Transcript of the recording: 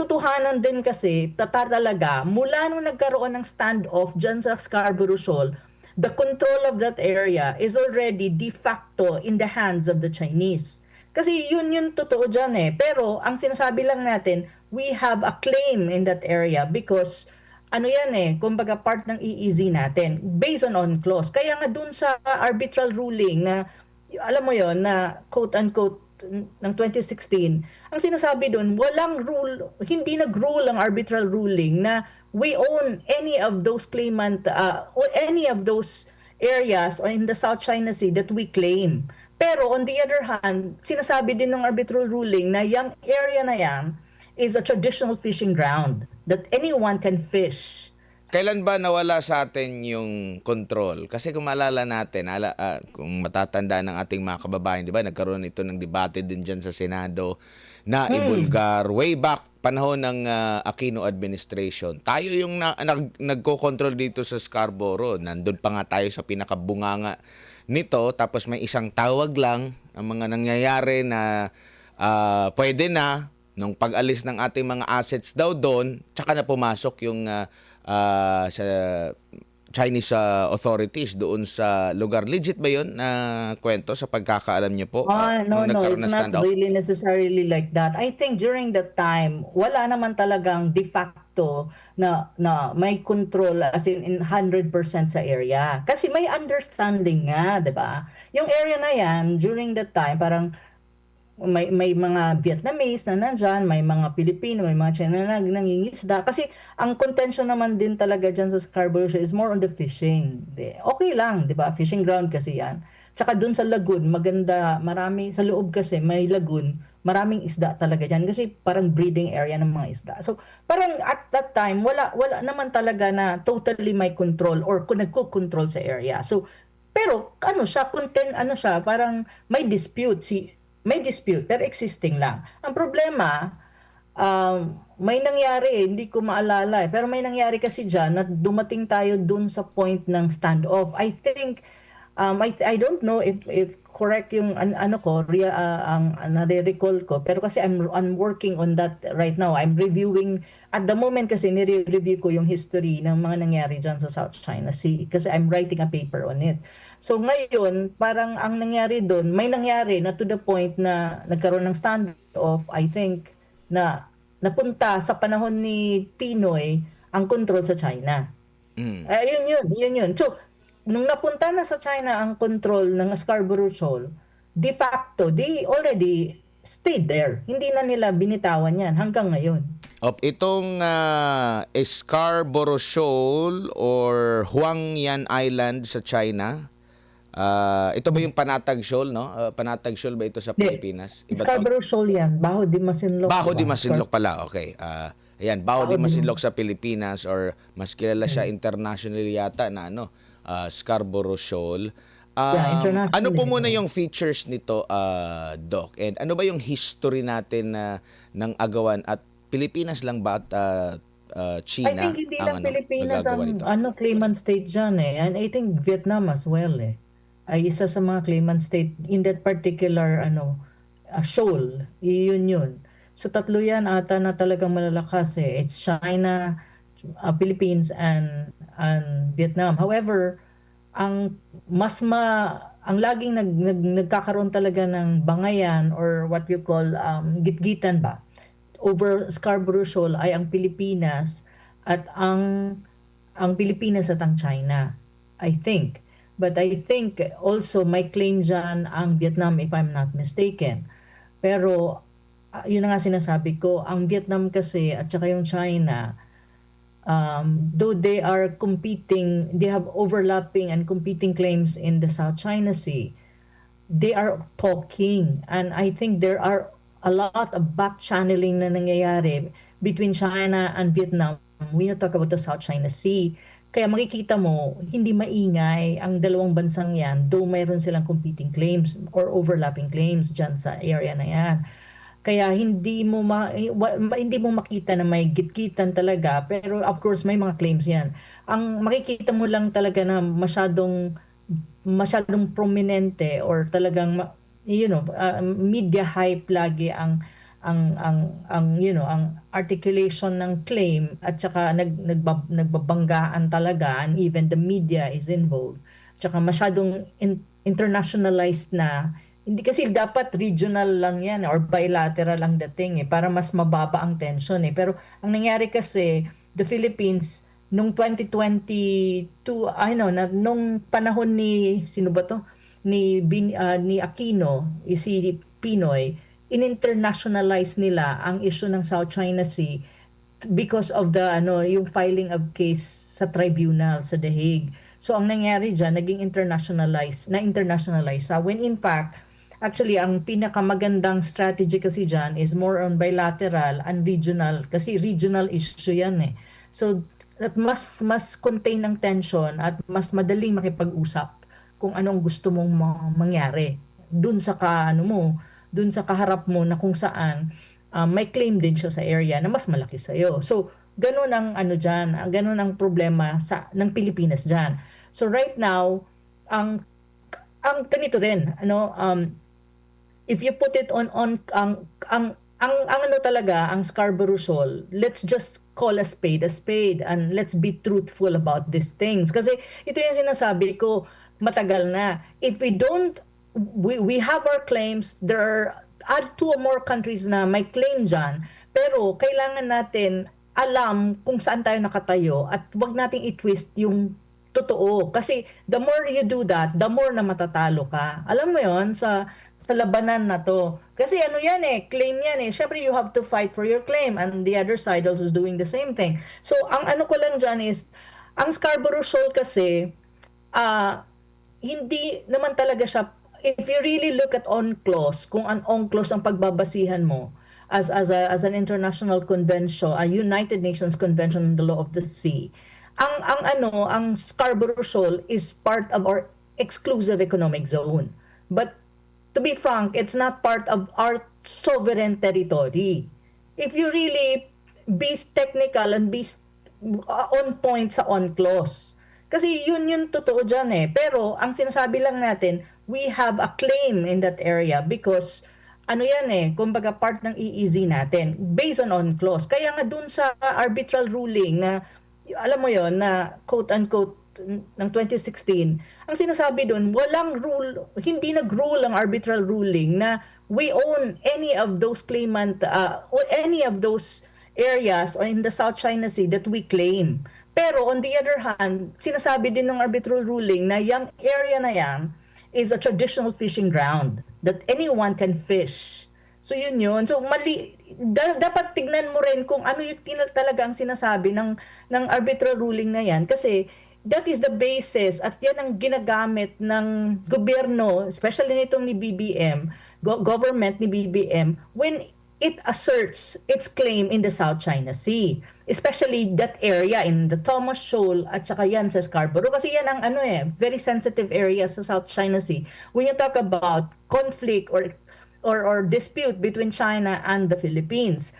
katotohanan din kasi, tata talaga, mula nung nagkaroon ng standoff dyan sa Scarborough Shoal, the control of that area is already de facto in the hands of the Chinese. Kasi yun yun totoo dyan eh. Pero ang sinasabi lang natin, we have a claim in that area because ano yan eh, kumbaga part ng EEZ natin based on on-clause. Kaya nga dun sa arbitral ruling na, alam mo yon na quote-unquote ng 2016, ang sinasabi doon, walang rule, hindi nag-rule ang arbitral ruling na we own any of those claimant, uh, or any of those areas in the South China Sea that we claim. Pero on the other hand, sinasabi din ng arbitral ruling na yung area na yan is a traditional fishing ground that anyone can fish. Kailan ba nawala sa atin yung control? Kasi kung maalala natin, ala, ah, kung matatanda ng ating mga kababayan, di ba, nagkaroon ito ng debate din dyan sa Senado na ibulgar way back panahon ng ah, Aquino administration. Tayo yung na, nag, nagko-control dito sa Scarborough. Nandun pa nga tayo sa pinakabunganga nito. Tapos may isang tawag lang ang mga nangyayari na ah, pwede na nung pag-alis ng ating mga assets daw doon, tsaka na pumasok yung ah, ah, sa Chinese ah, authorities doon sa lugar. Legit ba yun na kwento sa pagkakaalam niyo po? Ah, ah, no, no, it's not really necessarily like that. I think during that time, wala naman talagang de facto na na may control as in, in 100% sa area. Kasi may understanding nga, 'di ba? Yung area na 'yan during that time parang may may mga Vietnamese na nandyan, may mga Pilipino, may mga China na nangingisda. Kasi ang contention naman din talaga dyan sa Scarborough is more on the fishing. Okay lang, di ba? Fishing ground kasi yan. Tsaka dun sa lagoon, maganda, marami, sa loob kasi may lagoon, maraming isda talaga dyan kasi parang breeding area ng mga isda. So parang at that time, wala, wala naman talaga na totally may control or nagko-control sa area. So pero ano siya, content, ano siya, parang may dispute si may dispute pero existing lang. Ang problema, um, may nangyari, hindi ko maalala eh, pero may nangyari kasi dyan na dumating tayo dun sa point ng standoff. I think, um, I, I don't know if, if correct yung an, ano ko, rea, ah, ang nare-recall ko, pero kasi I'm, I'm working on that right now. I'm reviewing, at the moment kasi nire-review ko yung history ng mga nangyari dyan sa South China Sea kasi I'm writing a paper on it. So ngayon, parang ang nangyari doon, may nangyari na to the point na nagkaroon ng standoff, I think, na napunta sa panahon ni Pinoy ang control sa China. Mm. Eh, yun yun, yun yun. So, nung napunta na sa China ang control ng Scarborough Shoal, de facto, they already stayed there. Hindi na nila binitawan yan hanggang ngayon. Op, itong ah, Scarborough Shoal or Huangyan Island sa China, ah, ito ba yung Panatag Shoal, no? Ah, Panatag Shoal ba ito sa. Pilipinas? Iba? Scarborough Shoal yan. Baho di Masinloc. Baho di? Masinloc pala, okay. Ah, ayan, Baho Baho di Masinloc sa Pilipinas or mas kilala siya internationally yata na ano, ah, Scarborough Shoal. Um, Yeah, ano po muna yung features nito, ah, Doc? And ano ba yung history natin na ng agawan at Pilipinas lang ba at ah, ah, China I think hindi lang ang ano, Pilipinas ang ano, claimant state dyan eh. And I think Vietnam as well eh. Ay isa sa mga claimant state in that particular ano, uh, shoal. Yun yun. So tatlo yan ata na talagang malalakas eh. It's China, uh, Philippines, and, and Vietnam. However, ang mas ma ang laging nag, nag, nagkakaroon talaga ng bangayan or what you call um, gitgitan ba over Scarborough Shoal ay ang Pilipinas at ang ang Pilipinas at ang China I think but I think also may claim dyan ang Vietnam if I'm not mistaken pero ah, yun na nga sinasabi ko ang Vietnam kasi at saka yung China um, though they are competing, they have overlapping and competing claims in the South China Sea, they are talking. And I think there are a lot of back channeling na nangyayari between China and Vietnam. We not talk about the South China Sea. Kaya makikita mo, hindi maingay ang dalawang bansang yan, though mayroon silang competing claims or overlapping claims dyan sa area na yan. Kaya hindi mo ma, eh, ma- hindi mo makita na may gitgitan talaga pero of course may mga claims 'yan. Ang makikita mo lang talaga na masyadong masyadong prominente or talagang you know uh, media hype lagi ang ang ang ang you know ang articulation ng claim at saka nag nagbab, nagbabanggaan talaga and even the media is involved tsaka masyadong in- internationalized na hindi kasi dapat regional lang yan or bilateral ang dating eh para mas mababa ang tension eh pero ang nangyari kasi the Philippines nung 2022 I know na nung panahon ni sino ba to ni Bin, ah, ni Aquino eh, si Pinoy in-internationalize nila ang issue ng South China Sea because of the ano yung filing of case sa tribunal sa The Hague. So ang nangyari diyan naging internationalized na internationalize sa when in fact actually ang pinakamagandang strategy kasi diyan is more on bilateral and regional kasi regional issue yan eh. So at mas mas contain ng tension at mas madaling makipag-usap kung anong gusto mong ma- mangyari dun sa ka ano mo dun sa kaharap mo na kung saan uh, may claim din siya sa area na mas malaki sa iyo. So, ganun ang ano diyan, ganun ang problema sa ng Pilipinas diyan. So right now, ang ang ganito rin, ano um if you put it on on ang ang ang, ang ano talaga, ang Scarborough Shoal, let's just call a spade a spade and let's be truthful about these things. Kasi ito yung sinasabi ko matagal na. If we don't we, we have our claims, there are add two or more countries na may claim dyan, pero kailangan natin alam kung saan tayo nakatayo at wag nating i-twist yung totoo. Kasi the more you do that, the more na matatalo ka. Alam mo yon sa sa labanan na to. Kasi ano yan eh, claim yan eh. Siyempre you have to fight for your claim and the other side also is doing the same thing. So ang ano ko lang dyan is, ang Scarborough Shoal kasi, ah hindi naman talaga siya if you really look at UNCLOS, kung an UNCLOS ang pagbabasihan mo as as a, as an international convention, a United Nations Convention on the Law of the Sea, ang ang ano, ang Scarborough Shoal is part of our exclusive economic zone. But to be frank, it's not part of our sovereign territory. If you really be technical and be uh, on point sa UNCLOS, kasi yun yung totoo dyan eh. Pero ang sinasabi lang natin, we have a claim in that area because ano yan eh, kumbaga part ng EEZ natin based on on clause. Kaya nga dun sa arbitral ruling na alam mo yon na quote unquote ng 2016, ang sinasabi dun, walang rule, hindi nag-rule ang arbitral ruling na we own any of those claimant, uh, or any of those areas in the South China Sea that we claim. Pero on the other hand, sinasabi din ng arbitral ruling na yung area na yan is a traditional fishing ground that anyone can fish. So yun yun. So mali da- dapat tignan mo rin kung ano yung talaga ang sinasabi ng ng arbitral ruling na yan kasi that is the basis at yan ang ginagamit ng gobyerno, especially nitong ni BBM, go- government ni BBM when it asserts its claim in the South China Sea. Especially that area in the Thomas Shoal at saka yan sa Scarborough. Kasi yan ang ano eh, very sensitive area sa South China Sea. When you talk about conflict or or, or dispute between China and the Philippines.